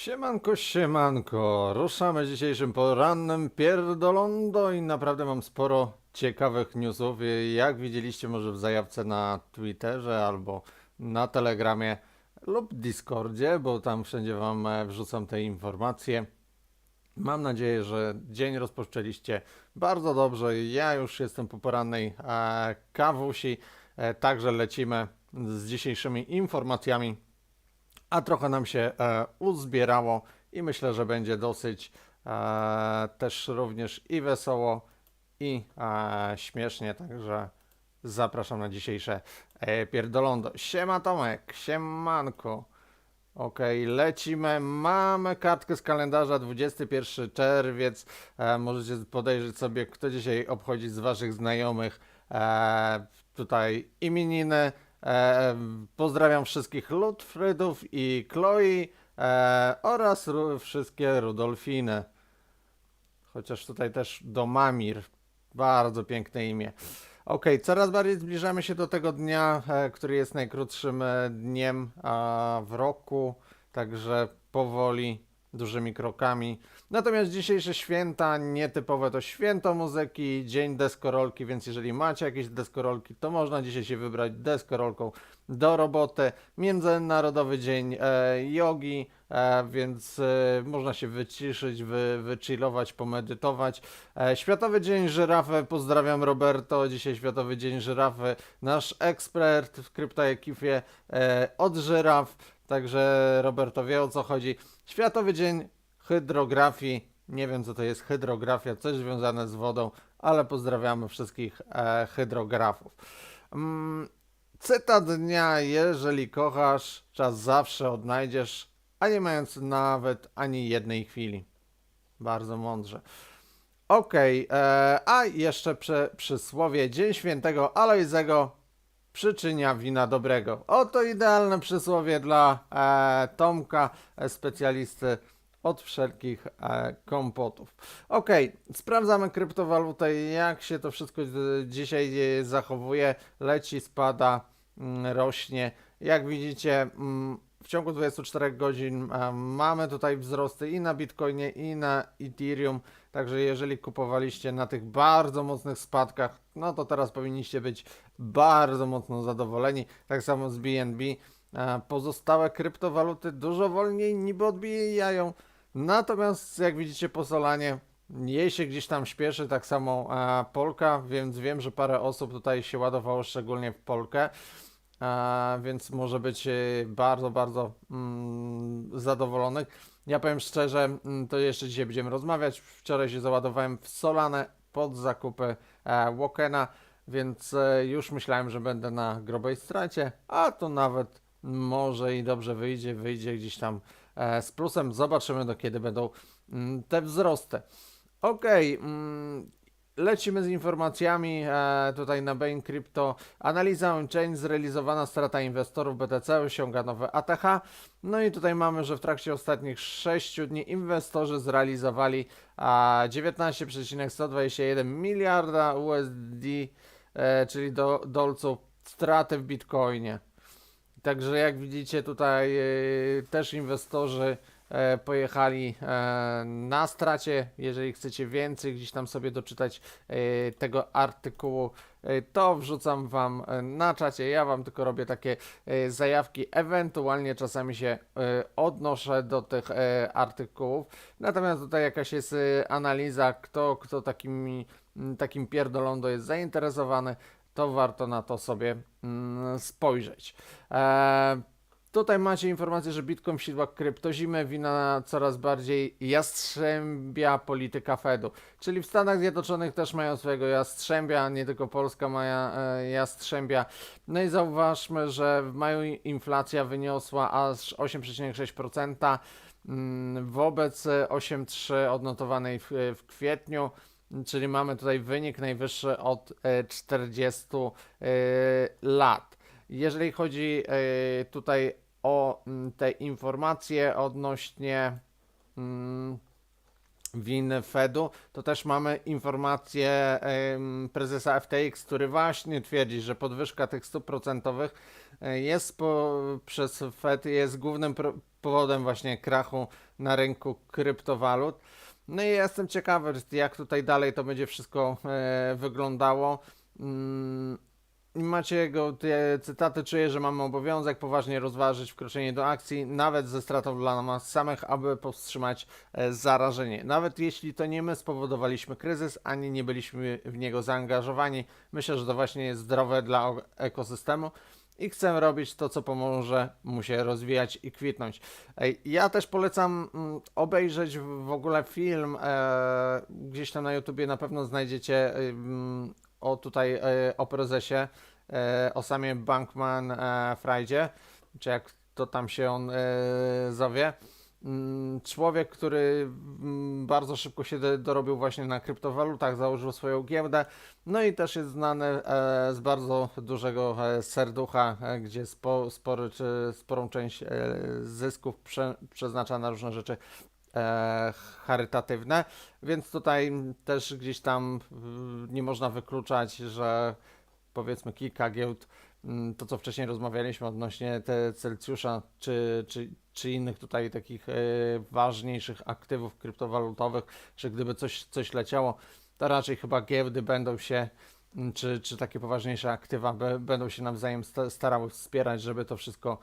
Siemanko, siemanko. Ruszamy dzisiejszym porannym pierdolondo i naprawdę mam sporo ciekawych newsów. Jak widzieliście może w zajawce na Twitterze albo na Telegramie lub Discordzie, bo tam wszędzie wam e, wrzucam te informacje. Mam nadzieję, że dzień rozpoczęliście bardzo dobrze. Ja już jestem po porannej e, kawusi, e, także lecimy z dzisiejszymi informacjami a trochę nam się e, uzbierało i myślę, że będzie dosyć e, też również i wesoło i e, śmiesznie, także zapraszam na dzisiejsze e, pierdolondo. Siema Tomek, siemanko. Okej, lecimy. Mamy kartkę z kalendarza 21 czerwiec. E, możecie podejrzeć sobie, kto dzisiaj obchodzi z Waszych znajomych e, tutaj imieniny. E, pozdrawiam wszystkich Lutfrydów i Chloe e, oraz ru, wszystkie Rudolfiny. Chociaż tutaj też Domamir. Bardzo piękne imię. Okej, coraz bardziej zbliżamy się do tego dnia, e, który jest najkrótszym e, dniem a, w roku, także powoli, dużymi krokami. Natomiast dzisiejsze święta nietypowe to święto muzyki, dzień deskorolki, więc jeżeli macie jakieś deskorolki, to można dzisiaj się wybrać deskorolką do roboty. Międzynarodowy dzień e, jogi, e, więc e, można się wyciszyć, wy, wychillować, pomedytować. E, Światowy Dzień Żyrafy, pozdrawiam Roberto, dzisiaj Światowy Dzień Żyrafy, nasz ekspert w kryptoekipie e, od żyraf, także Roberto wie o co chodzi. Światowy Dzień Hydrografii, nie wiem co to jest hydrografia, coś związane z wodą, ale pozdrawiamy wszystkich e, hydrografów. Mm, cytat dnia, jeżeli kochasz, czas zawsze odnajdziesz, a nie mając nawet ani jednej chwili. Bardzo mądrze. Okej, e, a jeszcze przy, przysłowie Dzień Świętego Alojzego przyczynia wina dobrego. Oto idealne przysłowie dla e, Tomka, e, specjalisty od wszelkich e, kompotów. Okej, sprawdzamy kryptowalutę, jak się to wszystko e, dzisiaj e, zachowuje. Leci, spada, mm, rośnie. Jak widzicie, mm, w ciągu 24 godzin e, mamy tutaj wzrosty i na Bitcoinie, i na Ethereum. Także jeżeli kupowaliście na tych bardzo mocnych spadkach, no to teraz powinniście być bardzo mocno zadowoleni. Tak samo z BNB. Pozostałe kryptowaluty dużo wolniej niby odbijają. Natomiast jak widzicie po Solanie, jej się gdzieś tam śpieszy, tak samo e, Polka, więc wiem, że parę osób tutaj się ładowało szczególnie w Polkę. E, więc może być e, bardzo, bardzo mm, zadowolonych. Ja powiem szczerze, mm, to jeszcze dzisiaj będziemy rozmawiać. Wczoraj się załadowałem w Solanę pod zakupy e, Wokena, więc e, już myślałem, że będę na grobej stracie, a to nawet może i dobrze wyjdzie, wyjdzie gdzieś tam z plusem. Zobaczymy do kiedy będą mm, te wzrosty. Okej, mm, lecimy z informacjami e, tutaj na Bain Crypto. Analiza on-chain zrealizowana strata inwestorów BTC osiąga nowe ATH. No i tutaj mamy, że w trakcie ostatnich 6 dni inwestorzy zrealizowali a, 19,121 miliarda USD, e, czyli do, dolców straty w Bitcoinie. Także jak widzicie tutaj e, też inwestorzy e, pojechali e, na stracie. Jeżeli chcecie więcej gdzieś tam sobie doczytać tego artykułu, to wrzucam wam na czacie. Ja wam tylko robię takie zajawki, ewentualnie czasami się odnoszę do tych artykułów. Natomiast tutaj jakaś jest analiza, kto, kto takimi, takim pierdolondo jest zainteresowany, to warto na to sobie mm, spojrzeć. E, Tutaj macie informację, że Bitcoin w sidłach kryptozimy wina coraz bardziej jastrzębia polityka Fedu. Czyli w Stanach Zjednoczonych też mają swojego jastrzębia, nie tylko Polska ma e, jastrzębia. No i zauważmy, że w maju inflacja wyniosła aż 8,6% mm, wobec e, 8,3 odnotowanej w, w kwietniu. Czyli mamy tutaj wynik najwyższy od e, 40 e, lat. Jeżeli chodzi e, tutaj o mm, te informacje odnośnie mm, win Fedu, to też mamy informację em, prezesa FTX, który właśnie twierdzi, że podwyżka tych stóp procentowych e, jest po, przez Fed jest głównym powodem właśnie krachu na rynku kryptowalut. No i jestem ciekawy, jak tutaj dalej to będzie wszystko e, wyglądało. Mm, Macie jego te cytaty, czuję, że mamy obowiązek poważnie rozważyć wkroczenie do akcji, nawet ze stratą dla nas samych, aby powstrzymać e, zarażenie. Nawet jeśli to nie my spowodowaliśmy kryzys, ani nie byliśmy w niego zaangażowani, myślę, że to właśnie jest zdrowe dla ekosystemu i chcę robić to, co pomoże mu się rozwijać i kwitnąć. Ja też polecam mm, obejrzeć w ogóle film, e, gdzieś tam na YouTubie na pewno znajdziecie ym, o tutaj e, o prezesie, e, o samie Bankman e, Fridzie, czy jak to tam się on e, zowie. Mm, Człowiek, który mm, bardzo szybko się do- dorobił właśnie na kryptowalutach, założył swoją giełdę, no i też jest znany e, z bardzo dużego e, serducha, e, gdzie spo, spory, sporą część zysków prze, przeznacza na różne rzeczy charytatywne, więc tutaj też gdzieś tam y, nie można wykluczać, że powiedzmy kilka giełd, mm, to co wcześniej rozmawialiśmy odnośnie te Celsjusza, czy, czy, czy innych tutaj takich e, ważniejszych aktywów kryptowalutowych, czy gdyby coś, coś leciało, to raczej chyba giełdy będą się, mm, czy, czy takie poważniejsze aktywa będą się nawzajem sta- starały wspierać, żeby to wszystko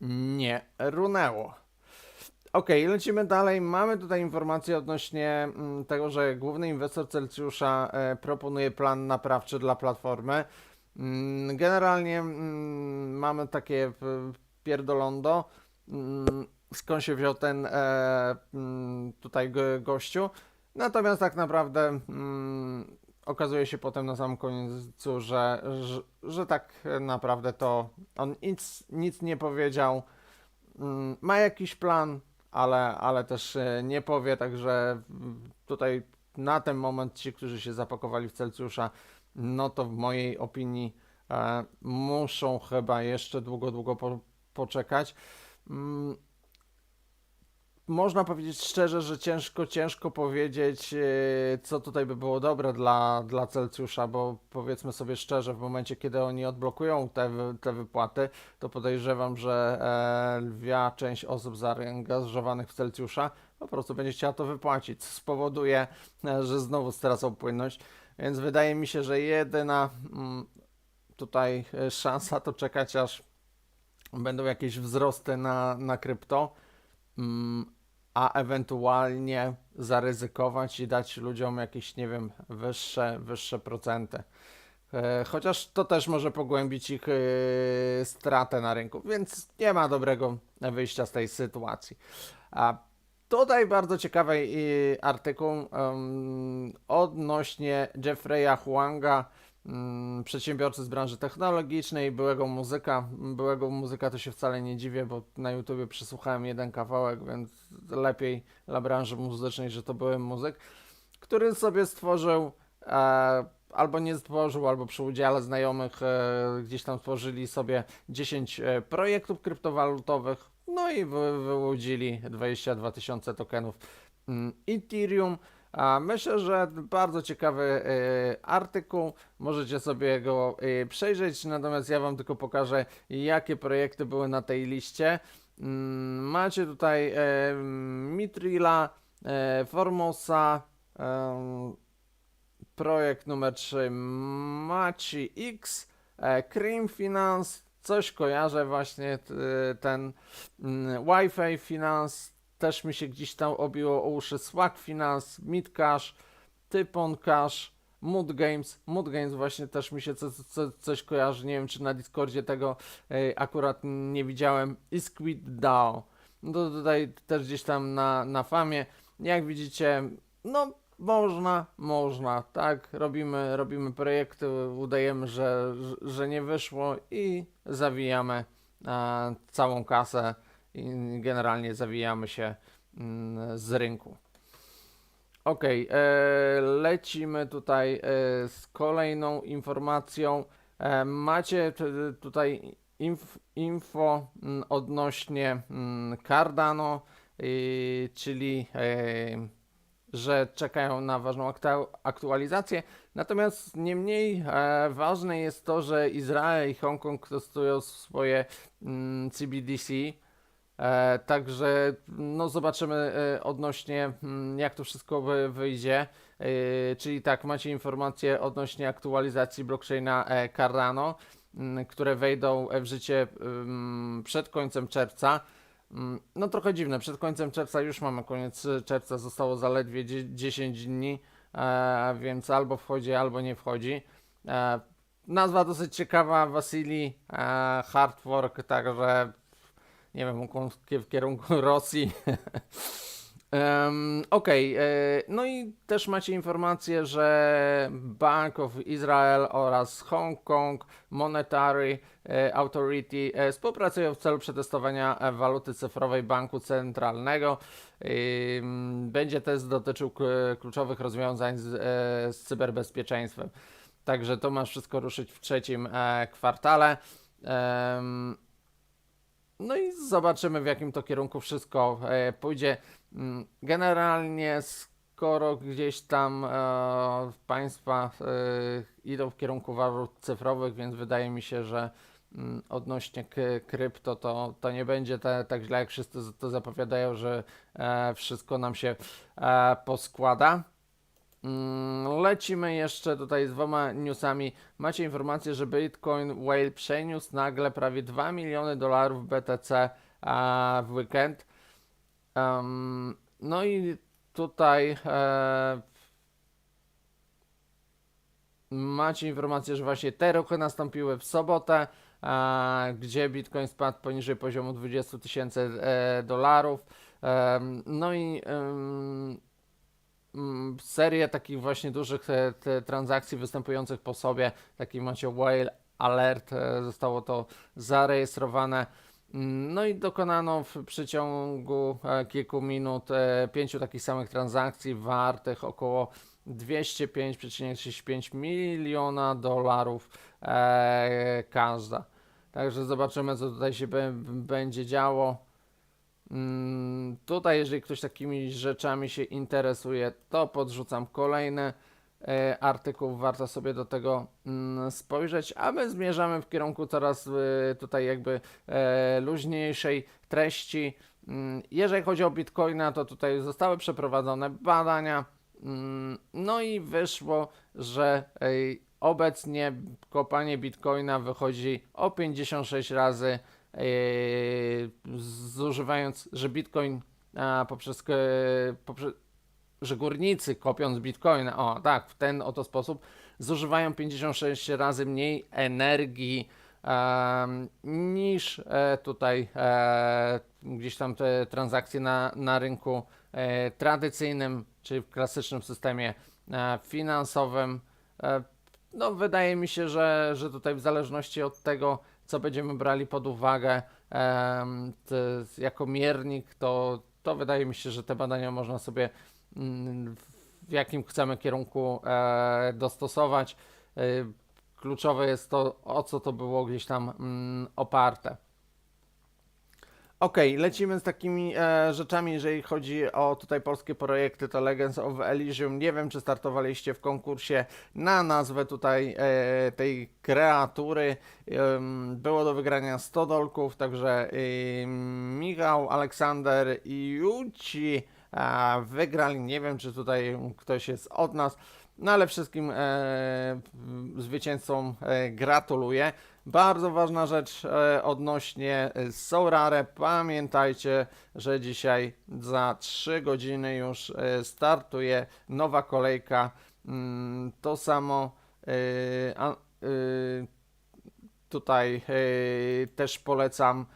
nie runęło. Okej, lecimy dalej. Mamy tutaj informację odnośnie mm, tego, że główny inwestor Celsjusza e, proponuje plan naprawczy dla platformy. Mm, Generalnie mm, mamy takie p- pierdolondo. Mm, Skąd się wziął ten e, tutaj go- gościu? Natomiast tak naprawdę okazuje się potem na samym końcu, że, że, że tak naprawdę to on nic, nic nie powiedział. Ma jakiś plan, ale, ale też e, nie powie, także tutaj na ten moment ci, którzy się zapakowali w Celsjusza, no to w mojej opinii e, muszą chyba jeszcze długo, długo po, poczekać. Mm, można powiedzieć szczerze, że ciężko, ciężko powiedzieć, e, co tutaj by było dobre dla, dla Celsjusza, bo powiedzmy sobie szczerze, w momencie, kiedy oni odblokują te, te wypłaty, to podejrzewam, że e, lwia część osób zaangażowanych w Celsjusza po prostu będzie chciała to wypłacić, co spowoduje, że znowu stracą płynność. Więc wydaje mi się, że jedyna mm, tutaj e, szansa to czekać, aż będą jakieś wzrosty na, na krypto, mm, a ewentualnie zaryzykować i dać ludziom jakieś, nie wiem, wyższe, wyższe procenty. E, Chociaż to też może pogłębić ich e, stratę na rynku, więc nie ma dobrego wyjścia z tej sytuacji. A tutaj bardzo ciekawy artykuł odnośnie Jeffreya Huanga, mm, przedsiębiorcy z branży technologicznej, byłego muzyka. Byłego muzyka to się wcale nie dziwię, bo na YouTubie przesłuchałem jeden kawałek, więc lepiej dla branży muzycznej, że to były muzyk, który sobie stworzył e, albo nie stworzył, albo przy udziale znajomych e, gdzieś tam stworzyli sobie 10 e, projektów kryptowalutowych, no i wy, wyłudzili 22 tysiące tokenów mm, Ethereum. A myślę, że bardzo ciekawy e, artykuł, możecie sobie go e, przejrzeć, natomiast ja Wam tylko pokażę, jakie projekty były na tej liście. Mm, Macie tutaj e, Mitrila, Formosa, projekt numer 3 Maci X, Cream Finance, coś kojarzę właśnie ten mm, Wi-Fi Finance, też mi się gdzieś tam obiło o uszy. Swag Finance, Midcash, Typon Cash, Mood Games, Mood Games właśnie też mi się co, co, coś kojarzy, nie wiem czy na Discordzie tego e, akurat nie widziałem, i Squid DAO, no tutaj też gdzieś tam na, na famie, jak widzicie, no można, można, tak, robimy, robimy projekty, udajemy, że, że- że nie wyszło i zawijamy e, całą kasę i generalnie zawijamy się mm, z rynku. Okej, e, lecimy tutaj e, z kolejną informacją. E, macie tutaj inf, info mm, odnośnie mm, Cardano, czyli że czekają na ważną aktualizację. Natomiast nie mniej ważne jest to, że Izrael i Hongkong testują swoje CBDC. E, także no zobaczymy e, odnośnie mm, jak to wszystko wy, wyjdzie. E, czyli tak, macie informacje odnośnie aktualizacji blockchaina Cardano, mm, które wejdą w życie mm, przed końcem czerwca. No trochę dziwne, przed końcem czerwca już mamy koniec czerwca, zostało zaledwie dzie- 10 dni, więc albo wchodzi, albo nie wchodzi. Nazwa dosyć ciekawa, Wasili Hardfork, także nie wiem, w kie- w kierunku Rosji. Em, Okej, e, no i też macie informację, że Bank of Israel oraz Hong Kong Monetary e, Authority e, współpracują w celu przetestowania waluty cyfrowej banku centralnego. Będzie test dotyczył kluczowych rozwiązań z, z cyberbezpieczeństwem. Także to ma wszystko ruszyć w trzecim kwartale. No i zobaczymy, w jakim to kierunku wszystko e, pójdzie. Mm, Generalnie, skoro gdzieś tam e, państwa e, idą w kierunku walut cyfrowych, więc wydaje mi się, że mm, odnośnie krypto to, to nie będzie ta, tak źle, jak wszyscy to zapowiadają, że e, wszystko nam się e, poskłada. Mm, Lecimy jeszcze tutaj z dwoma newsami. Macie informację, że Bitcoin Whale przeniósł nagle prawie 2 miliony dolarów BTC w weekend. Em, no i tutaj e, macie informację, że właśnie te ruchy nastąpiły w sobotę, a, gdzie Bitcoin spadł poniżej poziomu 20 tysięcy e, dolarów. No i mm, serię takich właśnie dużych e, te, transakcji występujących po sobie, taki macie whale alert, e, zostało to zarejestrowane. Mm, No i dokonano w przeciągu e, kilku minut e, pięciu takich samych transakcji wartych około 205,35 miliona dolarów każda. Także zobaczymy, co tutaj się będzie działo. Mm, Tutaj, jeżeli ktoś takimi rzeczami się interesuje, to podrzucam kolejny e, artykuł. Warto sobie do tego mm, spojrzeć, a my zmierzamy w kierunku coraz e, tutaj jakby e, luźniejszej treści. Mm, Jeżeli chodzi o Bitcoina, to tutaj zostały przeprowadzone badania. No i wyszło, że obecnie kopanie Bitcoina wychodzi o 56 razy zużywając, że Bitcoin poprzez, e, poprzez, że górnicy kopiąc Bitcoina, o tak, w ten oto sposób zużywają 56 razy mniej energii em, niż e, tutaj e, gdzieś tam te transakcje na, na rynku e, tradycyjnym, czyli w klasycznym systemie e, finansowym. E, no, wydaje mi się, że, że tutaj w zależności od tego, co będziemy brali pod uwagę jako miernik, to, to wydaje mi się, że te badania można sobie mm, w jakim chcemy kierunku e, dostosować. E, kluczowe jest to, o co to było gdzieś tam mm, oparte. Okej, lecimy z takimi e, rzeczami, jeżeli chodzi o tutaj polskie projekty, to Legends of Elysium. Nie wiem, czy startowaliście w konkursie na nazwę tutaj e, tej kreatury. Em, było do wygrania 100 dolków, także em, Michał, Aleksander i Juci e, wygrali. Nie wiem, czy tutaj ktoś jest od nas, no ale wszystkim e, zwycięzcom e, gratuluję. Bardzo ważna rzecz e, odnośnie e, Sourare. Pamiętajcie, że dzisiaj za 3 godziny już e, startuje nowa kolejka. Mm, to samo tutaj też polecam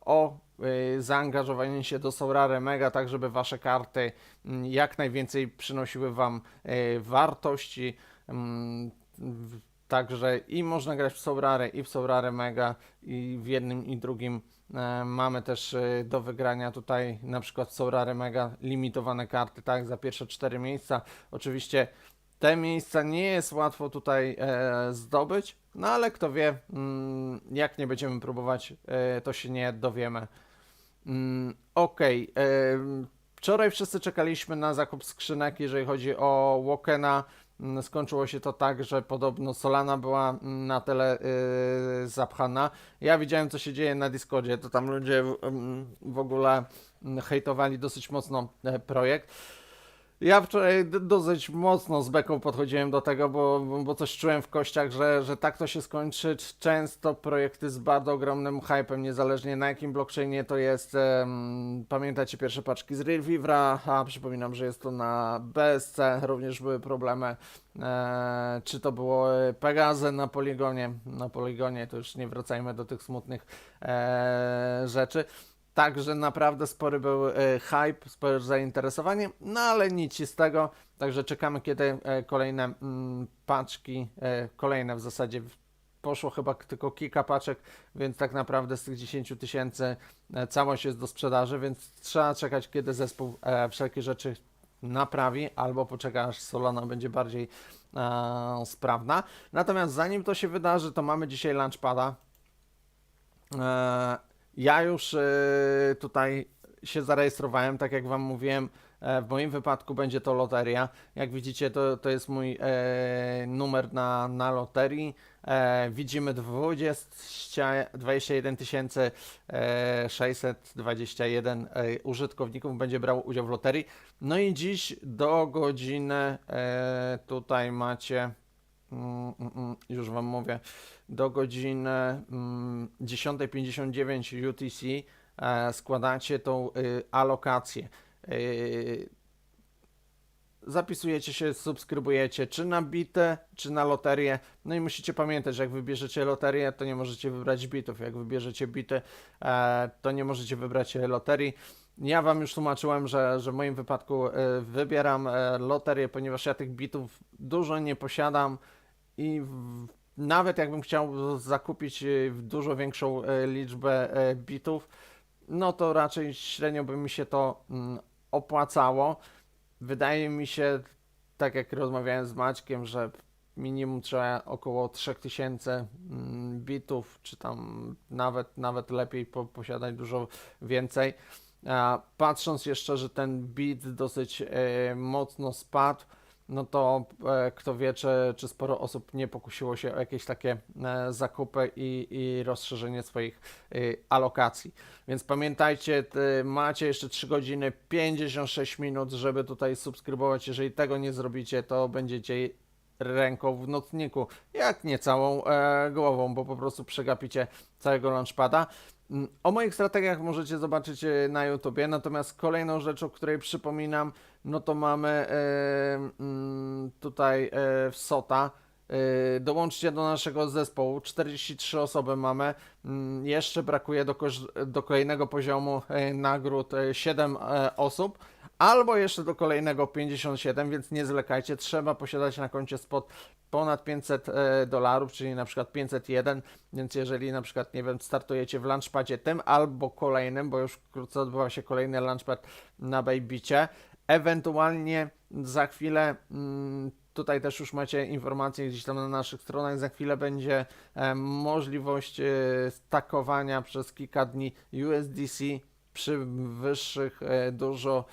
o zaangażowanie się do Sourare Mega, tak żeby wasze karty mm, jak najwięcej przynosiły wam wartości. Także i można grać w Sourare i w Sourare Mega i w jednym i drugim e, mamy też e, do wygrania tutaj na przykład w Sourare Mega limitowane karty, tak, za pierwsze cztery miejsca. Oczywiście te miejsca nie jest łatwo tutaj e, zdobyć, no ale kto wie, mm, jak nie będziemy próbować, e, to się nie dowiemy. Mm, Okej, em, Wczoraj wszyscy czekaliśmy na zakup skrzynek, jeżeli chodzi o Wokena. Mm, Skończyło się to tak, że podobno Solana była mm, na tyle yy, zapchana. Ja widziałem, co się dzieje na Discordzie, to tam ludzie w, mm, w ogóle hejtowali dosyć mocno e, projekt. Ja wczoraj dosyć mocno z beką podchodziłem do tego, bo, bo- coś czułem w kościach, że, że tak to się skończy. Często projekty z bardzo ogromnym hypem, niezależnie na jakim blockchainie to jest. pamiętacie pierwsze paczki z Realvivra, a przypominam, że jest to na BSC, również były problemy. E, czy to było e, Pegazy na poligonie? Na poligonie to już nie wracajmy do tych smutnych e, rzeczy. Także naprawdę spory był e, hype, spore zainteresowanie, no ale nic z tego. Także czekamy, kiedy e, kolejne mm, paczki, e, kolejne w zasadzie poszło chyba tylko kilka paczek, więc tak naprawdę z tych 10 tysięcy całość jest do sprzedaży, więc trzeba czekać, kiedy zespół wszelkie rzeczy naprawi, albo poczeka aż Solana będzie bardziej sprawna. Natomiast zanim to się wydarzy, to mamy dzisiaj Launchpada. Ja już e, tutaj się zarejestrowałem, tak jak Wam mówiłem. e, W moim wypadku będzie to loteria. Jak widzicie, to, to jest mój e, numer na, na loterii. E, widzimy 20, 21 e, 621 e, użytkowników będzie brało udział w loterii. No i dziś do godziny e, tutaj macie, mm, mm, mm, już Wam mówię, do godziny mm, 10.59 UTC e, składacie tą y, alokację. Y, zapisujecie się, subskrybujecie czy na bitę, czy na loterię. No i musicie pamiętać, że jak wybierzecie loterię, to nie możecie wybrać bitów. Jak wybierzecie bity, e, to nie możecie wybrać e, loterii. Ja Wam już tłumaczyłem, że, że w moim wypadku wybieram loterię, ponieważ ja tych bitów dużo nie posiadam i w, nawet jakbym chciał zakupić w dużo większą e, liczbę e, bitów, no to raczej średnio by mi się to mm, opłacało. Wydaje mi się, tak jak rozmawiałem z Maćkiem, że minimum trzeba około 3000 mm, bitów, czy tam nawet, nawet lepiej po, posiadać dużo więcej. Patrząc jeszcze, że ten bit dosyć mocno spadł, no to e, kto wie, czy, czy sporo osób nie pokusiło się o jakieś takie e, zakupy i, i rozszerzenie swoich e, alokacji. Więc pamiętajcie, macie jeszcze 3 godziny 56 minut, żeby tutaj subskrybować. Jeżeli tego nie zrobicie, to będziecie ręką w nocniku, jak nie całą e, głową, bo po prostu przegapicie całego launchpada. Mm, O moich strategiach możecie zobaczyć na YouTubie, natomiast kolejną rzeczą, o której przypominam, no to mamy e, mm, tutaj e, w SOTA. E, Dołączcie do naszego zespołu. 43 osoby mamy. Mm, Jeszcze brakuje do, do kolejnego poziomu nagród e, 7 e, osób. Albo jeszcze do kolejnego 57, więc nie zwlekajcie. Trzeba posiadać na koncie spot ponad 500 e, dolarów, czyli na przykład 501. Więc jeżeli na przykład, nie wiem, startujecie w launchpadzie tym albo kolejnym, bo już wkrótce odbywa się kolejny launchpad na Bajbicie, ewentualnie za chwilę. Mm, Tutaj też już macie informacje gdzieś tam na naszych stronach. Za chwilę będzie e, możliwość e, stakowania przez kilka dni USDC przy wyższych e, dużo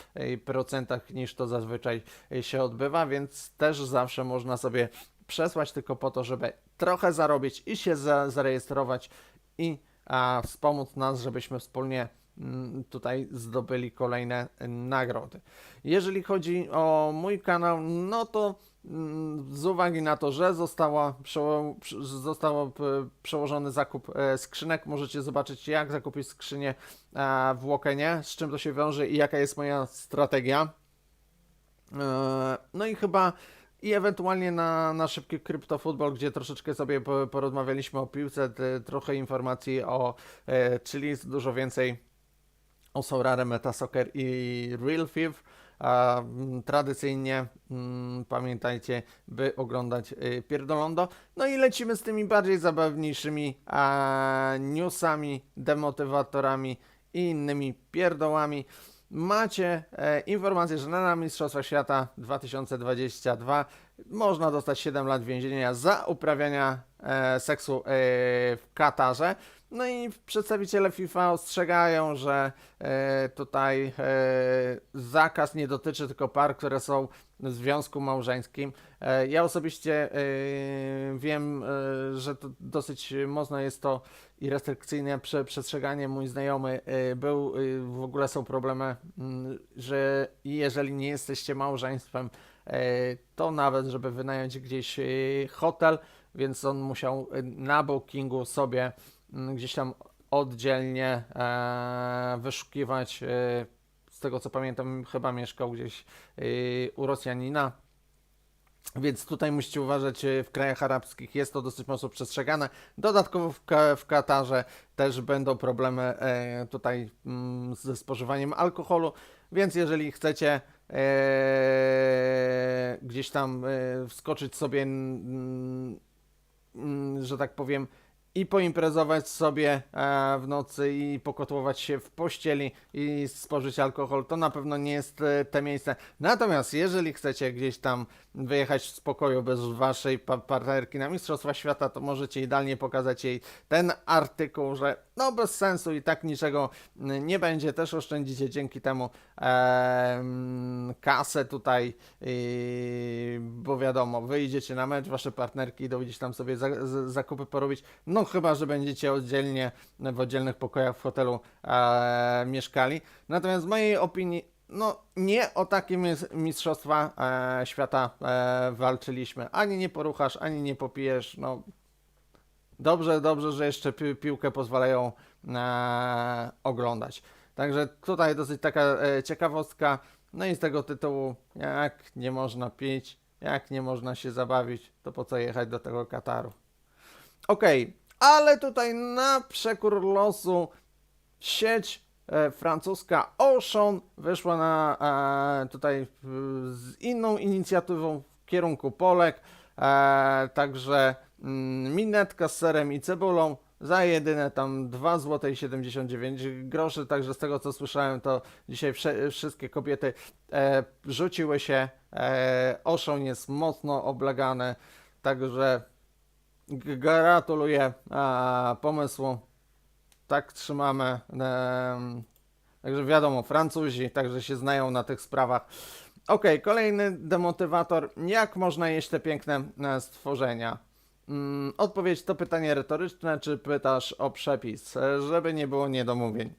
procentach niż to zazwyczaj się odbywa, więc też zawsze można sobie przesłać tylko po to, żeby trochę zarobić i się za, zarejestrować i a, wspomóc nas, żebyśmy wspólnie tutaj zdobyli kolejne e, nagrody. Jeżeli chodzi o mój kanał, no to mm, z uwagi na to, że została przeło- zostało p- przełożony zakup e, skrzynek, możecie zobaczyć jak zakupić skrzynię w Łokenie, z czym to się wiąże i jaka jest moja strategia. E, No i chyba i ewentualnie na, na szybki kryptofutbol, gdzie troszeczkę sobie po- porozmawialiśmy o piłce, trochę informacji o e, czyli dużo więcej o Saurare, Metasoccer i Real Thief. A, mm, tradycyjnie mm, pamiętajcie, by oglądać y, Pierdolondo. No i lecimy z tymi bardziej zabawniejszymi a, newsami, demotywatorami i innymi pierdołami. Macie e, informację, że na Mistrzostwach Świata 2022 można dostać 7 lat więzienia za uprawiania e, seksu e, w Katarze. No i przedstawiciele FIFA ostrzegają, że e, tutaj e, zakaz nie dotyczy tylko par, które są w związku małżeńskim. E, ja osobiście wiem, że to dosyć mocno jest to i restrykcyjne prze, przestrzeganie. Mój znajomy był, w ogóle są problemy, mm, że jeżeli nie jesteście małżeństwem, to nawet, żeby wynająć gdzieś hotel, więc on musiał na bookingu sobie gdzieś tam oddzielnie e, wyszukiwać. E, z tego co pamiętam, chyba mieszkał gdzieś e, u Rosjanina. Więc tutaj musicie uważać, w krajach arabskich jest to dosyć mocno przestrzegane. Dodatkowo w, w Katarze też będą problemy tutaj mm, ze spożywaniem alkoholu, więc jeżeli chcecie gdzieś tam wskoczyć sobie, że tak powiem, i poimprezować sobie e, w nocy i pokotłować się w pościeli i spożyć alkohol, to na pewno nie jest e, te miejsce. Natomiast jeżeli chcecie gdzieś tam wyjechać w spokoju bez waszej pa partnerki na Mistrzostwa Świata, to możecie idealnie pokazać jej ten artykuł, że no bez sensu i tak niczego nie będzie. Też oszczędzicie dzięki temu em, kasę tutaj, yy, bo wiadomo, wyjdziecie na mecz, wasze partnerki gdzieś tam sobie za, z, zakupy porobić, no chyba, że będziecie oddzielnie w oddzielnych pokojach w hotelu e, mieszkali. Natomiast w mojej opinii, no nie o takie mis- mistrzostwa e, świata e, walczyliśmy. Ani nie poruchasz, ani nie popijesz, no Dobrze, dobrze, że jeszcze pi piłkę pozwalają e, oglądać. Także tutaj dosyć taka e, ciekawostka. No i z tego tytułu, jak nie można pić, jak nie można się zabawić, to po co jechać do tego Kataru? Okej, ale tutaj na przekór losu sieć francuska Auchan wyszła na e, tutaj e, z inną inicjatywą w kierunku Polek. E, także mm, minetka z serem i cebulą za jedyne tam 2 zł i 79 groszy. Także z tego co słyszałem, to dzisiaj wsze, wszystkie kobiety e, rzuciły się. E, Auchan jest mocno oblegany, także gratuluję e, pomysłu. Tak trzymamy. Także wiadomo, Francuzi także się znają na tych sprawach. Okej, kolejny demotywator. Jak można jeść te piękne e, stworzenia? Mm, odpowiedź to pytanie retoryczne, czy pytasz o przepis, e, żeby nie było niedomówień.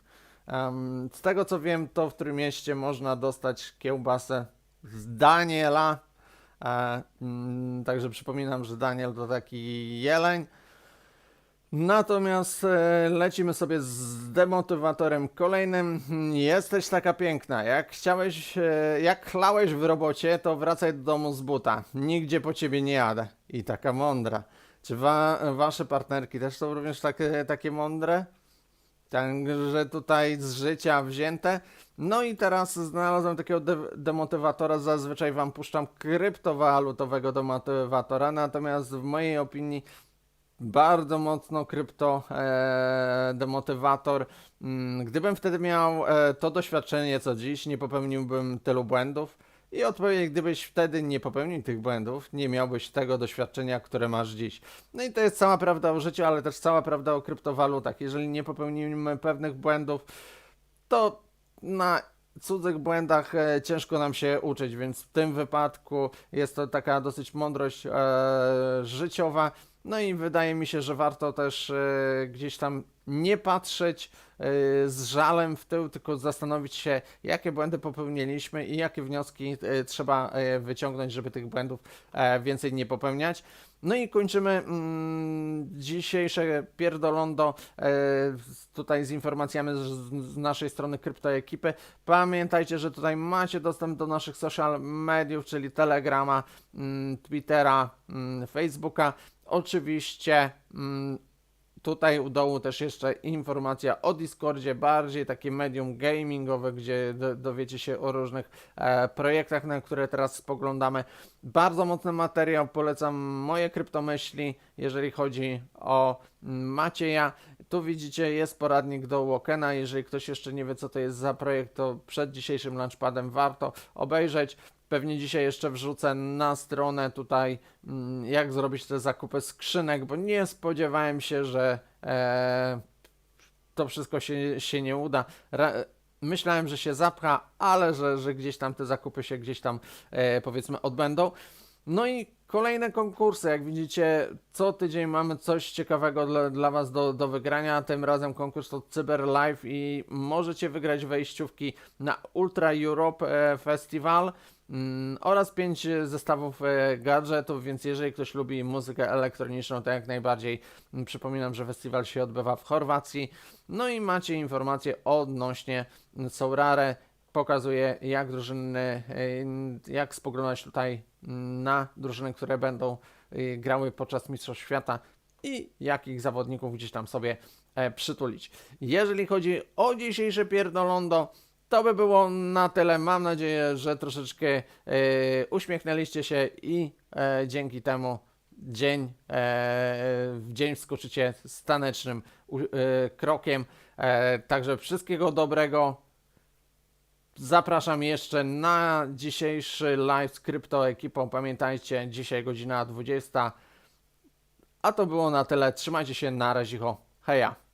Z tego co wiem, to w którym mieście można dostać kiełbasę z Daniela. E, mm, także przypominam, że Daniel to taki jeleń. Natomiast e, lecimy sobie z demotywatorem kolejnym. Jesteś taka piękna. Jak chciałeś, e, jak chlałeś w robocie, to wracaj do domu z buta. Nigdzie po ciebie nie jadę. I taka mądra. Czy wa wasze partnerki też są również takie, takie mądre? Także tutaj z życia wzięte. No i teraz znalazłem takiego de demotywatora. Zazwyczaj wam puszczam kryptowalutowego demotywatora, natomiast w mojej opinii bardzo mocno krypto e, demotywator. Mm, Gdybym wtedy miał e, to doświadczenie co dziś, nie popełniłbym tylu błędów. I odpowiedź, gdybyś wtedy nie popełnił tych błędów, nie miałbyś tego doświadczenia, które masz dziś. No i to jest cała prawda o życiu, ale też cała prawda o kryptowalutach. Jeżeli nie popełnimy pewnych błędów, to na cudzych błędach e, ciężko nam się uczyć, więc w tym wypadku jest to taka dosyć mądrość e, życiowa. No i wydaje mi się, że warto też e, gdzieś tam nie patrzeć e, z żalem w tył, tylko zastanowić się, jakie błędy popełniliśmy i jakie wnioski e, trzeba wyciągnąć, żeby tych błędów więcej nie popełniać. No i kończymy mm, dzisiejsze pierdolondo tutaj z informacjami z, z naszej strony kryptoekipy. Pamiętajcie, że tutaj macie dostęp do naszych social mediów, czyli Telegrama, mm, Twittera, mm, Facebooka. Oczywiście mm, tutaj u dołu też jeszcze informacja o Discordzie, bardziej takie medium gamingowe, gdzie do, dowiecie się o różnych e, projektach, na które teraz spoglądamy. Bardzo mocny materiał, polecam moje kryptomyśli, jeżeli chodzi o mm, Macieja. Tu widzicie, jest poradnik do Wokena. Jeżeli ktoś jeszcze nie wie, co to jest za projekt, to przed dzisiejszym lunchpadem warto obejrzeć. Pewnie dzisiaj jeszcze wrzucę na stronę tutaj, mm, jak zrobić te zakupy skrzynek, bo nie spodziewałem się, że e, to wszystko się, się nie uda. Ra myślałem, że się zapcha, ale że, że gdzieś tam te zakupy się gdzieś tam e, powiedzmy odbędą. No i kolejne konkursy. Jak widzicie, co tydzień mamy coś ciekawego dla, dla Was do, do wygrania. Tym razem konkurs to Cyber Live i możecie wygrać wejściówki na Ultra Europe e, Festival oraz 5 zestawów e, gadżetów, więc jeżeli ktoś lubi muzykę elektroniczną, to jak najbardziej mm, przypominam, że festiwal się odbywa w Chorwacji. No i macie informacje odnośnie Sourare pokazuje, jak drużyny, y, jak spoglądać tutaj na drużyny, które będą grały podczas Mistrzostw Świata i jakich zawodników gdzieś tam sobie e, przytulić. Jeżeli chodzi o dzisiejsze pierdolondo, to by było na tyle. Mam nadzieję, że troszeczkę e, uśmiechnęliście się i e, dzięki temu dzień, e, w dzień wskoczycie stanecznym u- e, krokiem. E, także wszystkiego dobrego. Zapraszam jeszcze na dzisiejszy live z kryptoekipą. Pamiętajcie, dzisiaj godzina 20. A to było na tyle. Trzymajcie się, na razie. Heja.